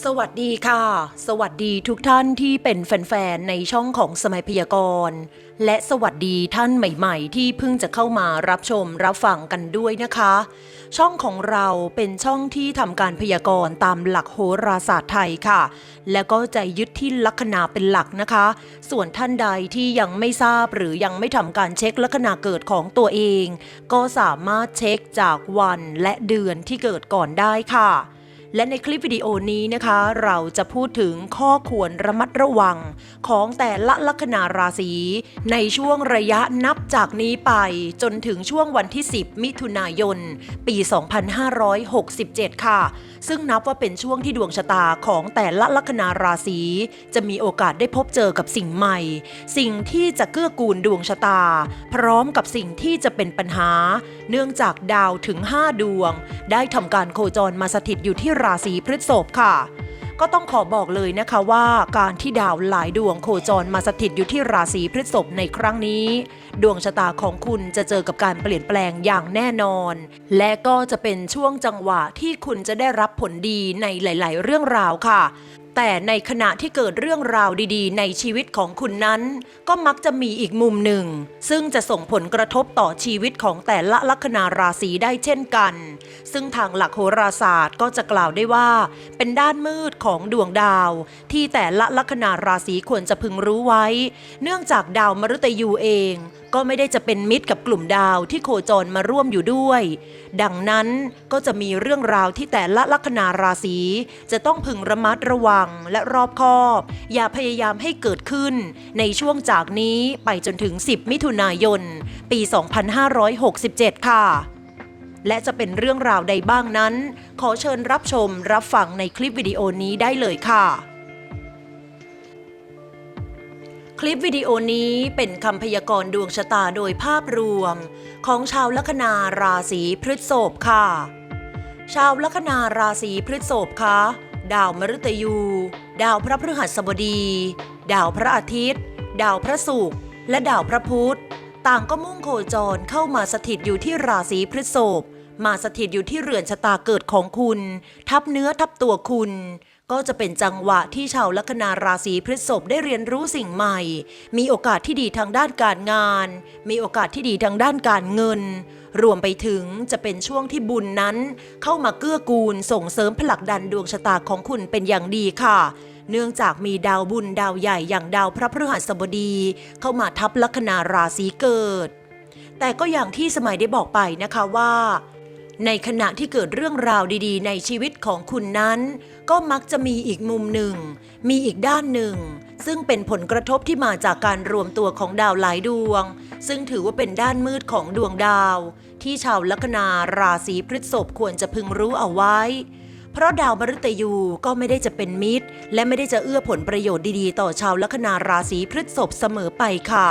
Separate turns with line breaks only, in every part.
สวัสดีค่ะ สวัสดีทุกท่านที่เป็นแฟนๆ ในช่องของสมัยพยากรณ์ และสวัสดีท่านใหม่ๆ ที่เพิ่งจะเข้ามารับชมรับฟังกันด้วยนะคะ ช่องของเราเป็นช่องที่ทำการพยากรณ์ตามหลักโหราศาสตร์ไทยค่ะ และก็จะยึดที่ลัคนาเป็นหลักนะคะ ส่วนท่านใดที่ยังไม่ทราบหรือยังไม่ทำการเช็คลัคนาเกิดของตัวเอง ก็สามารถเช็คจากวันและเดือนที่เกิดก่อนได้ค่ะ และในคลิปวิดีโอนี้นะคะ เราจะพูดถึงข้อควรระมัดระวัง ของแต่ละลัคนาราศีในช่วงระยะนับจากนี้ไป จนถึงช่วงวันที่ 10 มิถุนายน ปี 2567 ค่ะ ซึ่งนับว่าเป็นช่วงที่ดวงชะตาของแต่ละลัคนาราศีจะมีโอกาสได้พบเจอกับสิ่งใหม่ สิ่งที่จะเกื้อกูลดวงชะตา พร้อมกับสิ่งที่จะเป็นปัญหา เนื่องจากดาวถึง 5 ดวง ได้ทำการโคจรมาสถิตอยู่ที่ราศีพฤษภค่ะ ก็ต้องขอบอกเลยนะคะว่าการที่ดาวหลายดวงโคจรมาสถิตอยู่ที่ราศีพฤษภในครั้งนี้ ดวงชะตาของคุณจะเจอกับการเปลี่ยนแปลงอย่างแน่นอน และก็จะเป็นช่วงจังหวะที่คุณจะได้รับผลดีในหลาย ๆ เรื่องราวค่ะ แต่ในขณะที่เกิดเรื่องราวดีๆ ในชีวิตของคุณนั้น ก็มักจะมีอีกมุมหนึ่ง ซึ่งจะส่งผลกระทบต่อชีวิตของแต่ละลัคนาราศีได้เช่นกัน ซึ่งทางหลักโหราศาสตร์ก็จะกล่าวได้ว่า เป็นด้านมืดของดวงดาว ที่แต่ละลัคนาราศีควรจะพึงรู้ไว้ เนื่องจากดาวมฤตยูเอง ก็ไม่ได้จะเป็นมิตรกับกลุ่มดาวที่โคจรมาร่วมอยู่ด้วย ดังนั้นก็จะมีเรื่องราวที่แต่ละลัคนาราศีจะต้องพึงระมัดระวังและรอบคอบ อย่าพยายามให้เกิดขึ้น ในช่วงจากนี้ไปจนถึง 10 มิถุนายน ปี 2567 ค่ะ และจะเป็นเรื่องราวใดบ้างนั้น ขอเชิญรับชมรับฟังในคลิปวิดีโอนี้ได้เลยค่ะ ลิปวิดีโอนี้เป็นคำพยากรณ์ดวงชะตาโดยภาพรวม ของชาวลัคนาราศีพฤษภค่ะ ชาวลัคนาราศีพฤษภคะดาวมฤตยู ดาวพระพฤหัสบดี ดาวพระอาทิตย์ ดาวพระศุกร์และดาวพระพุธต่างก็มุ่งโคจรเข้ามาสถิตอยู่ที่ราศีพฤษภมาสถิตอยู่ที่เรือนชะตาเกิดของคุณ ทับเนื้อทับตัวคุณ ก็จะเป็นจังหวะที่ชาวลัคนาราศีพฤษภได้เรียนรู้สิ่งใหม่ มีโอกาสที่ดีทางด้านการงาน มีโอกาสที่ดีทางด้านการเงิน รวมไปถึงจะเป็นช่วงที่บุญนั้น เข้ามาเกื้อกูลส่งเสริมผลักดันดวงชะตาของคุณเป็นอย่างดีค่ะเนื่องจากมีดาวบุญดาวใหญ่อย่างดาวพระพฤหัสบดี เข้ามาทับลัคนาราศีเกิด แต่ก็อย่างที่สมัยได้บอกไปนะคะว่า ในขณะที่เกิดเรื่องราวดีๆ ในชีวิตของคุณนั้น ก็มักจะมีอีกมุมหนึ่ง มีอีกด้านหนึ่ง ซึ่งเป็นผลกระทบที่มาจากการรวมตัวของดาวหลายดวง ซึ่งถือว่าเป็นด้านมืดของดวงดาว ที่ชาวลัคนาราศีพฤษภควรจะพึงรู้เอาไว้ เพราะดาวมฤตยูก็ไม่ได้จะเป็นมิตร และไม่ได้จะเอื้อผลประโยชน์ดีๆ ต่อชาวลัคนาราศีพฤษภเสมอไปค่ะ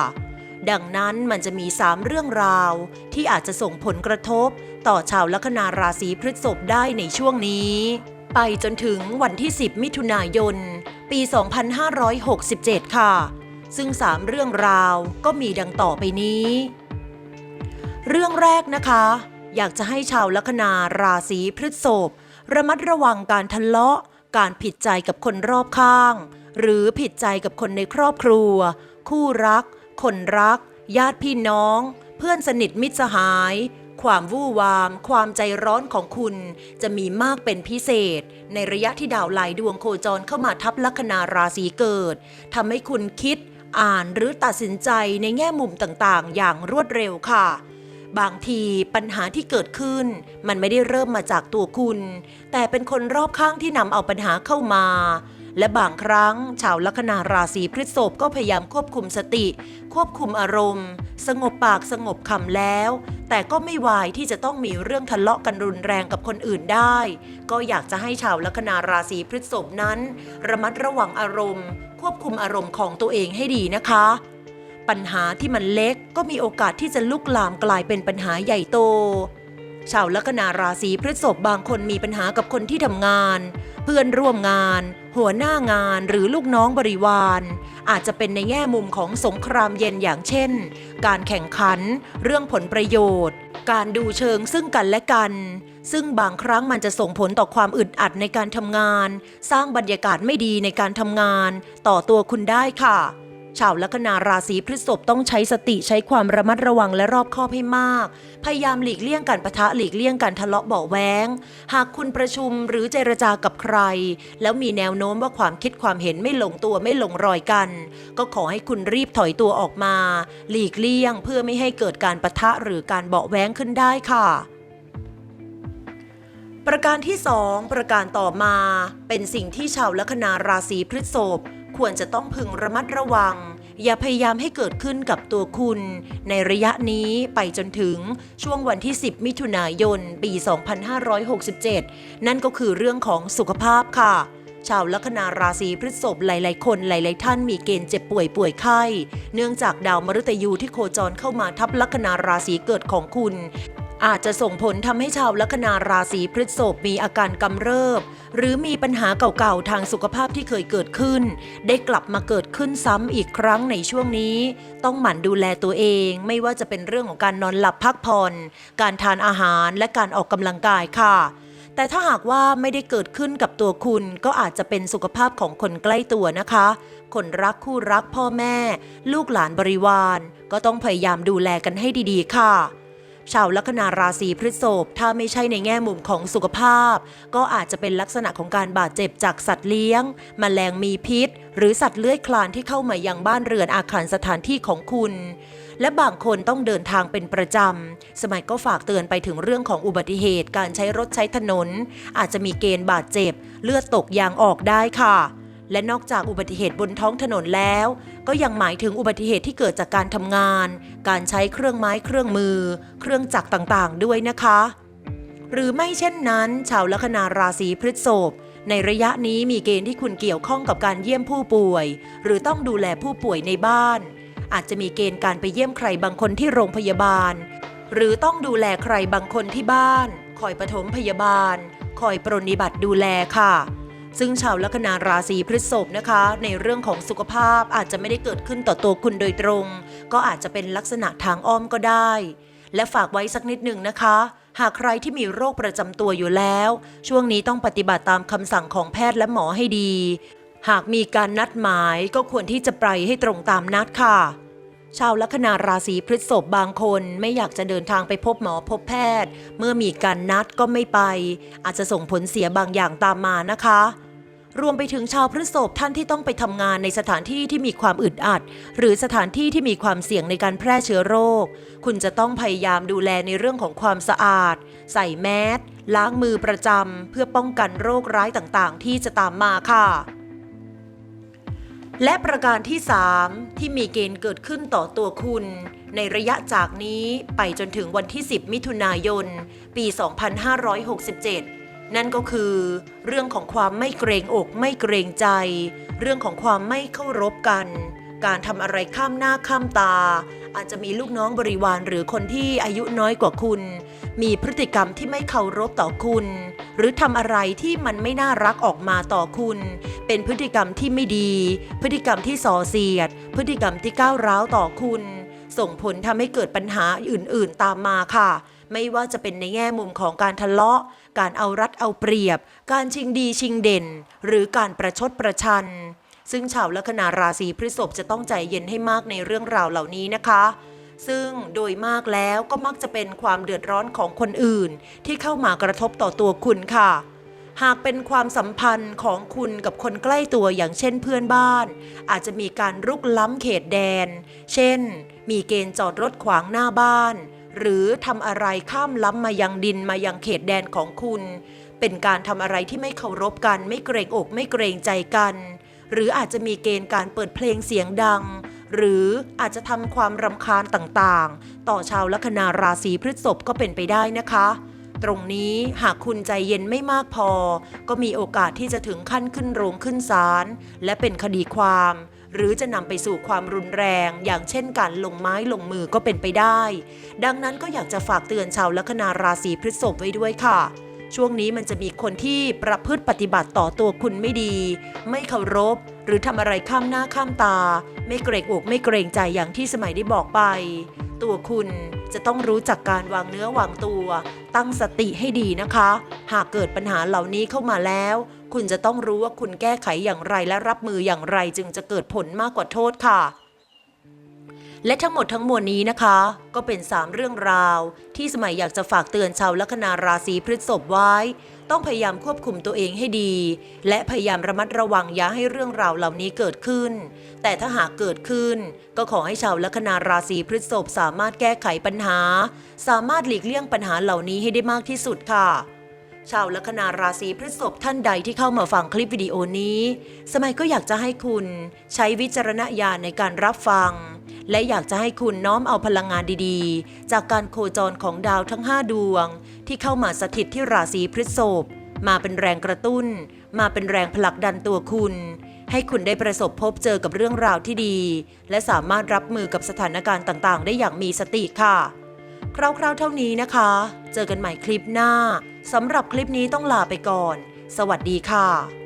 ดังนั้นมันจะมี 3 เรื่องราว ที่อาจจะส่งผลกระทบ ต่อชาวลัคนาราศีพฤษภได้ในช่วงนี้ ไปจนถึงวันที่ 10 มิถุนายน ปี 2567 ค่ะ ซึ่ง 3 เรื่องราวก็มีดังต่อไปนี้ เรื่องแรกนะคะ อยากจะให้ชาวลัคนาราศีพฤษภระมัดระวังการทะเลาะ การผิดใจกับคนรอบข้าง หรือผิดใจกับคนในครอบครัว คู่รัก คนรัก ญาติพี่น้อง เพื่อนสนิทมิตรสหาย ความวู่วาม ความใจร้อนของคุณ จะมีมากเป็นพิเศษ ในระยะที่ดาวหลายดวงโคจรเข้ามาทับลัคนาราศีเกิดทำให้คุณคิด อ่านหรือตัดสินใจในแง่มุมต่างๆ อย่างรวดเร็วค่ะบางทีปัญหาที่เกิดขึ้น มันไม่ได้เริ่มมาจากตัวคุณ แต่เป็นคนรอบข้างที่นำเอาปัญหาเข้ามา และบางครั้งชาวลัคนาราศีพฤษภก็พยายามควบคุมสติ ควบคุมอารมณ์ สงบปากสงบคำแล้ว แต่ก็ไม่วายที่จะต้องมีเรื่องทะเลาะกันรุนแรงกับคนอื่นได้ ก็อยากจะให้ชาวลัคนาราศีพฤษภนั้น ระมัดระวังอารมณ์ ควบคุมอารมณ์ของตัวเองให้ดีนะคะ ปัญหาที่มันเล็กก็มีโอกาสที่จะลุกลามกลายเป็นปัญหาใหญ่โต ชาวลัคนาราศีพฤษภบางคนมีปัญหากับคนที่ทำงาน เพื่อนร่วมงาน หัวหน้างานหรือลูกน้องบริวาร อาจจะเป็นในแง่มุมของสงครามเย็นอย่างเช่น การแข่งขัน เรื่องผลประโยชน์ การดูเชิงซึ่งกันและกัน ซึ่งบางครั้งมันจะส่งผลต่อความอึดอัดในการทำงาน สร้างบรรยากาศไม่ดีในการทำงาน ต่อตัวคุณได้ค่ะ ชาวลัคนาราศีพฤษภต้องใช้สติใช้ความระมัดระวังและรอบคอบให้มาก พยายามหลีกเลี่ยงการประทะหลีกเลี่ยงการทะเลาะเบาแว้งหากคุณประชุมหรือเจรจากับใคร แล้วมีแนวโน้มว่าความคิดความเห็นไม่ลงตัวไม่ลงรอยกัน ก็ขอให้คุณรีบถอยตัวออกมา หลีกเลี่ยงเพื่อไม่ให้เกิดการประทะหรือการเบาแว้งขึ้นได้ค่ะประการที่ 2 ประการต่อมา เป็นสิ่งที่ชาวลัคนาราศีพฤษภ ควรจะต้องพึงระมัดระวัง อย่าพยายามให้เกิดขึ้นกับตัวคุณ ในระยะนี้ไปจนถึงช่วงวันที่ 10 มิถุนายน ปี 2567 นั่นก็คือเรื่องของสุขภาพค่ะชาวลัคนาราศีพฤษภหลาย ๆ คนหลาย ๆ ท่านมีเกณฑ์เจ็บป่วยป่วยไข้ เนื่องจากดาวมฤตยูที่โคจรเข้ามาทับลัคนาราศีเกิดของคุณ อาจจะส่งผลทำให้ชาวลัคนาราศีพฤษภมีอาการกำเริบ หรือมีปัญหาเก่าๆทางสุขภาพที่เคยเกิดขึ้น ได้กลับมาเกิดขึ้นซ้ำอีกครั้งในช่วงนี้ ต้องหมั่นดูแลตัวเอง ไม่ว่าจะเป็นเรื่องของการนอนหลับพักผ่อน การทานอาหารและการออกกำลังกายค่ะแต่ถ้าหากว่าไม่ได้เกิดขึ้นกับตัวคุณก็อาจจะเป็นสุขภาพของคนใกล้ตัวนะคะ คนรักคู่รักพ่อแม่ ลูกหลานบริวาร ก็ต้องพยายามดูแลกันให้ดีๆ ค่ะ ชาวลัคนาราศีพฤษภถ้าไม่ใช่ในแง่มุมของสุขภาพ ก็อาจจะเป็นลักษณะของการบาดเจ็บจากสัตว์เลี้ยงมแมลงมีพิษ หรือสัตว์เลื้อยคลานที่เข้ามายังบ้านเรือนอาคารสถานที่ของคุณและบางคนต้องเดินทางเป็นประจำ สมัยก็ฝากเตือนไปถึงเรื่องของอุบัติเหตุ การใช้รถใช้ถนน อาจจะมีเกณฑ์บาดเจ็บ เลือดตกยางออกได้ค่ะ และนอกจากอุบัติเหตุบนท้องถนนแล้ว ก็ยังหมายถึงอุบัติเหตุที่เกิดจากการทำงาน การใช้เครื่องไม้เครื่องมือ เครื่องจักรต่างๆ ด้วยนะคะ หรือไม่เช่นนั้น ชาวลัคนาราศีพฤษภในระยะนี้มีเกณฑ์ที่คุณเกี่ยวข้องกับการเยี่ยมผู้ป่วย หรือต้องดูแลผู้ป่วยในบ้าน อาจจะมีเกณฑ์การไปเยี่ยมใครบางคนที่โรงพยาบาล หรือต้องดูแลใครบางคนที่บ้าน คอยปฐมพยาบาล คอยปรนนิบัติดูแลค่ะ ซึ่งชาวลัคนาราศีพฤษภนะคะ ในเรื่องของสุขภาพอาจจะไม่ได้เกิดขึ้นต่อตัวคุณโดยตรง ก็อาจจะเป็นลักษณะทางอ้อมก็ได้ และฝากไว้สักนิดหนึ่งนะคะหากใครที่มีโรคประจำตัวอยู่แล้ว ช่วงนี้ต้องปฏิบัติตามคำสั่งของแพทย์และหมอให้ดี หากมีการนัดหมายก็ควรที่จะไปให้ตรงตามนัดค่ะ ชาวลัคนาราศีพฤษภบางคนไม่อยากจะเดินทางไปพบหมอพบแพทย์ เมื่อมีการนัดก็ไม่ไป อาจจะส่งผลเสียบางอย่างตามมานะคะ รวมไปถึงชาวพฤษภท่านที่ต้องไปทำงานในสถานที่ที่มีความอึดอัด หรือสถานที่ที่มีความเสี่ยงในการแพร่เชื้อโรค คุณจะต้องพยายามดูแลในเรื่องของความสะอาด ใส่แมสล้างมือประจำเพื่อป้องกันโรคร้ายต่างๆ ที่จะตามมาค่ะ และประการที่ 3 ที่มีเกณฑ์เกิดขึ้นต่อตัวคุณ ในระยะจากนี้ไปจนถึงวันที่ 10 มิถุนายน ปี 2567 นั่นก็คือ เรื่องของความไม่เกรงอกไม่เกรงใจ เรื่องของความไม่เคารพกัน การทำอะไรข้ามหน้าข้ามตา อาจจะมีลูกน้องบริวารหรือคนที่อายุน้อยกว่าคุณ มีพฤติกรรมที่ไม่เคารพต่อคุณ หรือทำอะไรที่มันไม่น่ารักออกมาต่อคุณ เป็นพฤติกรรมที่ไม่ดี พฤติกรรมที่ส่อเสียด พฤติกรรมที่ก้าวร้าวต่อคุณ ส่งผลทำให้เกิดปัญหาอื่น ๆ ตามมาค่ะ ไม่ว่าจะเป็นในแง่มุมของการทะเลาะ การเอารัดเอาเปรียบ การชิงดีชิงเด่น หรือการประชดประชัน ซึ่งชาวลัคนาราศีพฤษภจะต้องใจเย็นให้มากในเรื่องราวเหล่านี้นะคะ ซึ่งโดยมากแล้วก็มักจะเป็นความเดือดร้อนของคนอื่น ที่เข้ามากระทบต่อตัวคุณค่ะ หากเป็นความสัมพันธ์ของคุณกับคนใกล้ตัวอย่างเช่นเพื่อนบ้าน อาจจะมีการรุกล้ำเขตแดน เช่น มีเกณฑ์จอดรถขวางหน้าบ้าน หรือทำอะไรข้ามล้ำมายังดินมายังเขตแดนของคุณ เป็นการทำอะไรที่ไม่เคารพกัน ไม่เกรงอกไม่เกรงใจกัน หรืออาจจะมีเกณฑ์การเปิดเพลงเสียงดัง หรืออาจจะทำความรำคาญต่างๆ ต่อชาวลัคนาราศีพฤษภก็เป็นไปได้นะคะ ตรงนี้หากคุณใจเย็นไม่มากพอ ก็มีโอกาสที่จะถึงขั้นขึ้นโรงขึ้นศาลและเป็นคดีความ หรือจะนำไปสู่ความรุนแรง อย่างเช่นการลงไม้ลงมือก็เป็นไปได้ ดังนั้นก็อยากจะฝากเตือนชาวลัคนาราศีพฤษภไว้ด้วยค่ะ ช่วงนี้มันจะมีคนที่ประพฤติปฏิบัติต่อตัวคุณไม่ดี ไม่เคารพ หรือทำอะไรข้ามหน้าข้ามตา ไม่เกรงอกไม่เกรงใจอย่างที่สมัยได้บอกไป ตัวคุณจะต้องรู้จักการวางเนื้อวางตัว ตั้งสติให้ดีนะคะ หากเกิดปัญหาเหล่านี้เข้ามาแล้ว คุณจะต้องรู้ว่าคุณแก้ไขอย่างไรและรับมืออย่างไรจึงจะเกิดผลมากกว่าโทษค่ะ และทั้งหมดทั้งมวลนี้นะคะ ก็เป็น 3 เรื่องราว ที่สมัยอยากจะฝากเตือนชาวลัคนาราศีพฤษภไว้ ต้องพยายามควบคุมตัวเองให้ดี และพยายามระมัดระวังอย่าให้เรื่องราวเหล่านี้เกิดขึ้น แต่ถ้าหากเกิดขึ้น ก็ขอให้ชาวลัคนาราศีพฤษภสามารถแก้ไขปัญหา สามารถหลีกเลี่ยงปัญหาเหล่านี้ให้ได้มากที่สุดค่ะ ชาวลัคนาราศีพฤษภท่านใดที่เข้ามาฟังคลิปวิดีโอนี้ สมัยก็อยากจะให้คุณใช้วิจารณญาณในการรับฟัง และอยากจะให้คุณน้อมเอาพลังงานดีๆ จากการโคจรของดาวทั้ง 5 ดวง ที่เข้ามาสถิตที่ราศีพฤษภมาเป็นแรงกระตุ้น มาเป็นแรงผลักดันตัวคุณ ให้คุณได้ประสบพบเจอกับเรื่องราวที่ดี และสามารถรับมือกับสถานการณ์ต่างๆ ได้อย่างมีสติค่ะ คร่าวๆเท่านี้นะคะ เจอกันใหม่คลิปหน้า สำหรับคลิปนี้ต้องลาไปก่อน สวัสดีค่ะ